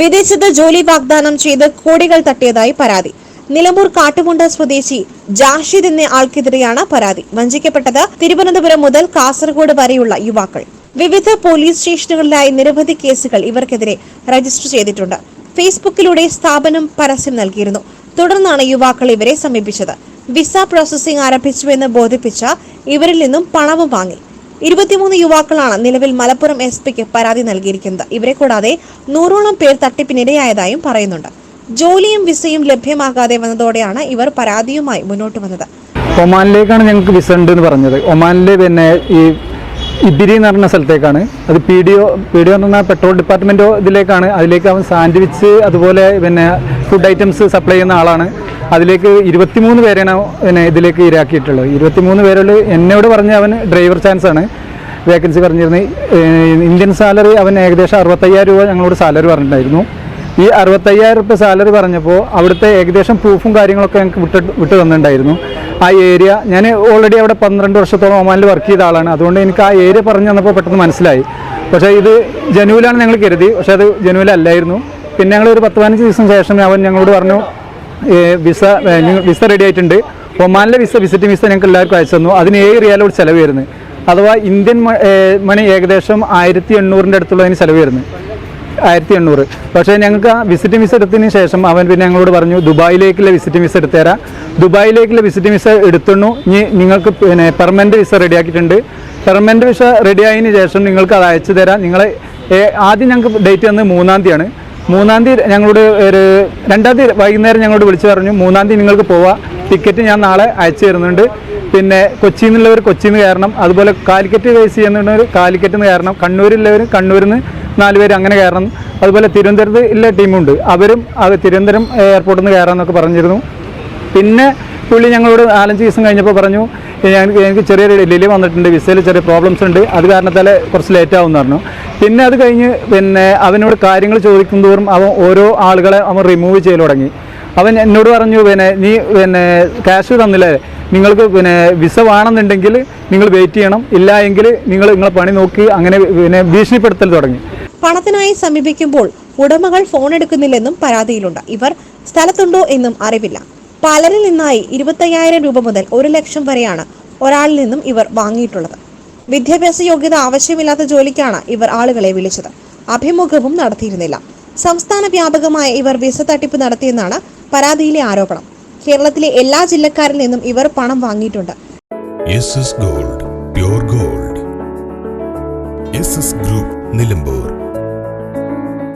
വിദേശത്ത് ജോലി വാഗ്ദാനം ചെയ്ത് കോടികൾ തട്ടിയതായി പരാതി. നിലമ്പൂർ കാട്ടുമുണ്ട സ്വദേശി ജാഷിദ് എന്ന ആൾക്കെതിരെയാണ് പരാതി. വഞ്ചിക്കപ്പെട്ടത് തിരുവനന്തപുരം മുതൽ കാസർഗോഡ് വരെയുള്ള യുവാക്കൾ. വിവിധ പോലീസ് സ്റ്റേഷനുകളിലായി നിരവധി കേസുകൾ ഇവർക്കെതിരെ രജിസ്റ്റർ ചെയ്തിട്ടുണ്ട്. ഫേസ്ബുക്കിലൂടെ സ്ഥാപനം പരസ്യം നൽകിയിരുന്നു. തുടർന്നാണ് യുവാക്കൾ ഇവരെ സമീപിച്ചത്. വിസ പ്രോസസ്സിംഗ് ആരംഭിച്ചുവെന്ന് ബോധിപ്പിച്ച ഇവരിൽ നിന്നും പണവും വാങ്ങി. ഇരുപത്തിമൂന്ന് യുവാക്കളാണ് നിലവിൽ മലപ്പുറം എസ് പിക്ക് പരാതി നൽകിയിരിക്കുന്നത്. ഇവരെ കൂടാതെ നൂറോളം പേർ തട്ടിപ്പിനിരയായതായും പറയുന്നുണ്ട്. ജോലിയും വിസയും ലഭ്യമാകാതെ വന്നതോടെയാണ് ഇവർ പരാതിയുമായി മുന്നോട്ട് വന്നത്. ഒമാനിലേക്കാണ് ഞങ്ങൾക്ക് വിസ ഉണ്ട് എന്ന് പറഞ്ഞത്. ഒമാനിലെ പിന്നെ ഈ ഇബിരി എന്ന് പറഞ്ഞ സ്ഥലത്തേക്കാണ്. അത് P D O P D O എന്ന് പറഞ്ഞാൽ പെട്രോൾ ഡിപ്പാർട്ട്മെന്റോ ഇതിലേക്കാണ്. അതിലേക്ക് അവൻ സാൻഡ്വിച്ച് അതുപോലെ പിന്നെ ഫുഡ് ഐറ്റംസ് സപ്ലൈ ചെയ്യുന്ന ആളാണ്. അതിലേക്ക് ഇരുപത്തിമൂന്ന് പേരെയാണ് പിന്നെ ഇതിലേക്ക് ഇരാക്കിയിട്ടുള്ളത് ഇരുപത്തിമൂന്ന് പേരിൽ എന്നോട് പറഞ്ഞ അവൻ ഡ്രൈവർ ചാൻസ് ആണ്. വേക്കൻസി പറഞ്ഞിരുന്നത് ഇന്ത്യൻ സാലറി അവൻ ഏകദേശം അറുപത്തയ്യായിരം രൂപ ഞങ്ങളോട് സാലറി പറഞ്ഞിട്ടുണ്ടായിരുന്നു. ഈ അറുപത്തയ്യായിരം രൂപ സാലറി പറഞ്ഞപ്പോൾ അവിടുത്തെ ഏകദേശം പ്രൂഫും കാര്യങ്ങളൊക്കെ ഞങ്ങൾക്ക് വിട്ട് വിട്ട് തന്നിട്ടുണ്ടായിരുന്നു. ആ ഏരിയ ഞാൻ ഓൾറെഡി അവിടെ പന്ത്രണ്ട് വർഷത്തോളം ഒമാനിൽ വർക്ക് ചെയ്ത ആളാണ്. അതുകൊണ്ട് എനിക്ക് ആ ഏരിയ പറഞ്ഞു തന്നപ്പോൾ പെട്ടെന്ന് മനസ്സിലായി. പക്ഷേ ഇത് ജനുവിലാണ് ഞങ്ങൾ കരുതി. പക്ഷേ അത് ജനുവിലല്ലായിരുന്നു. പിന്നെ ഞങ്ങൾ ഒരു പത്ത് പതിനഞ്ച് ദിവസം ശേഷം അവൻ ഞങ്ങളോട് പറഞ്ഞു വിസ വിസ റെഡി ആയിട്ടുണ്ട്. ഒമാനിലെ വിസ വിസിറ്റിംഗ് വിസ ഞങ്ങൾക്ക് എല്ലാവർക്കും അയച്ചു തന്നു. അതിന് ഏഴ് റിയാലോട് ചിലവ് വരുന്നത് അഥവാ ഇന്ത്യൻ മണി ഏകദേശം ആയിരത്തി എണ്ണൂറിന്റെ അടുത്തുള്ളതിന് ചിലവ് വരുന്നത് ആയിരത്തി എണ്ണൂറ് പക്ഷേ ഞങ്ങൾക്ക് ആ വിസിറ്റ് വിസ എടുത്തതിന് ശേഷം അവൻ പിന്നെ ഞങ്ങളോട് പറഞ്ഞു ദുബായിലേക്കുള്ള വിസിറ്റ് വിസ എടുത്തു തരാം ദുബായിലേക്കുള്ള വിസിറ്റ് വിസ എടുത്തുന്നു ഇനി നിങ്ങൾക്ക് പിന്നെ പെർമനന്റ് വിസ റെഡിയാക്കിയിട്ടുണ്ട് പെർമനന്റ് വിസ റെഡിയായതിനു ശേഷം നിങ്ങൾക്ക് അത് അയച്ചു തരാം. നിങ്ങളെ ആദ്യം ഞങ്ങൾക്ക് ഡേറ്റ് തന്നത് മൂന്നാം തീയതിയാണ്. മൂന്നാം തീയതി ഞങ്ങളോട് ഒരു രണ്ടാം തീയതി വൈകുന്നേരം ഞങ്ങളോട് വിളിച്ചു പറഞ്ഞു മൂന്നാം തീയതി നിങ്ങൾക്ക് പോവാം. ടിക്കറ്റ് ഞാൻ നാളെ അയച്ചു തരുന്നുണ്ട്. പിന്നെ കൊച്ചിയിൽ നിന്നുള്ളവർ കൊച്ചിയിൽ നിന്ന് കയറണം. അതുപോലെ കാലിക്കറ്റ് ബേസ് ചെയ്യുന്നവർ കാലിക്കറ്റ് നിന്ന് കയറണം. കണ്ണൂരിലുള്ളവർ കണ്ണൂരിൽ നിന്ന് നാല് പേര് അങ്ങനെ കയറണം. അതുപോലെ തിരുവനന്തപുരത്ത് ഉള്ള ടീമുണ്ട്. അവരും തിരുവനന്തപുരം എയർപോർട്ടിൽ നിന്ന് കയറാമെന്നൊക്കെ പറഞ്ഞിരുന്നു. പിന്നെ പുള്ളി ഞങ്ങളോട് നാലഞ്ച് ദിവസം കഴിഞ്ഞപ്പോൾ പറഞ്ഞു എനിക്ക് ചെറിയൊരു ഡിലേ വന്നിട്ടുണ്ട് വിസയിൽ ചെറിയ പ്രോബ്ലംസ് ഉണ്ട്. അത് കാരണത്താൽ കുറച്ച് ലേറ്റ് ആവും എന്ന് പറഞ്ഞു. പിന്നെ അത് കഴിഞ്ഞ് പിന്നെ അവനോട് കാര്യങ്ങൾ ചോദിക്കും തോറും അവൻ ഓരോ ആളുകളെ അവൻ റിമൂവ് ചെയ്യൽ തുടങ്ങി. അവൻ എന്നോട് പറഞ്ഞു പിന്നെ നീ പിന്നെ ക്യാഷ് തന്നില്ലേ? നിങ്ങൾക്ക് പിന്നെ വിസ വേണമെന്നുണ്ടെങ്കിൽ നിങ്ങൾ വെയിറ്റ് ചെയ്യണം. ഇല്ല നിങ്ങൾ നിങ്ങളെ പണി നോക്കി അങ്ങനെ പിന്നെ ഭീഷണിപ്പെടുത്തൽ തുടങ്ങി. പണത്തിനായി സമീപിക്കുമ്പോൾ ഉടമകൾ ഫോൺ എടുക്കുന്നില്ലെന്നും പരാതിയിലുണ്ട്. ഇവർ സ്ഥലത്തുണ്ടോ എന്നും അറിവില്ല. പലരിൽ നിന്നായി ഇരുപത്തയ്യായിരം രൂപ മുതൽ ഒരു ലക്ഷം വരെയാണ് ഒരാളിൽ നിന്നും ഇവർ വാങ്ങിയിട്ടുള്ളത്. വിദ്യാഭ്യാസ യോഗ്യത ആവശ്യമില്ലാത്ത ജോലിക്കാണ് ഇവർ ആളുകളെ വിളിച്ചത്. അഭിമുഖവും നടത്തിയിരുന്നില്ല. സംസ്ഥാന വ്യാപകമായ ഇവർ വിസ തട്ടിപ്പ് നടത്തിയെന്നാണ് പരാതിയിലെ ആരോപണം. കേരളത്തിലെ എല്ലാ ജില്ലക്കാരിൽ നിന്നും ഇവർ പണം വാങ്ങിയിട്ടുണ്ട്. Gold gold. ഗ്രൂപ്പ് നിലമ്പൂർ.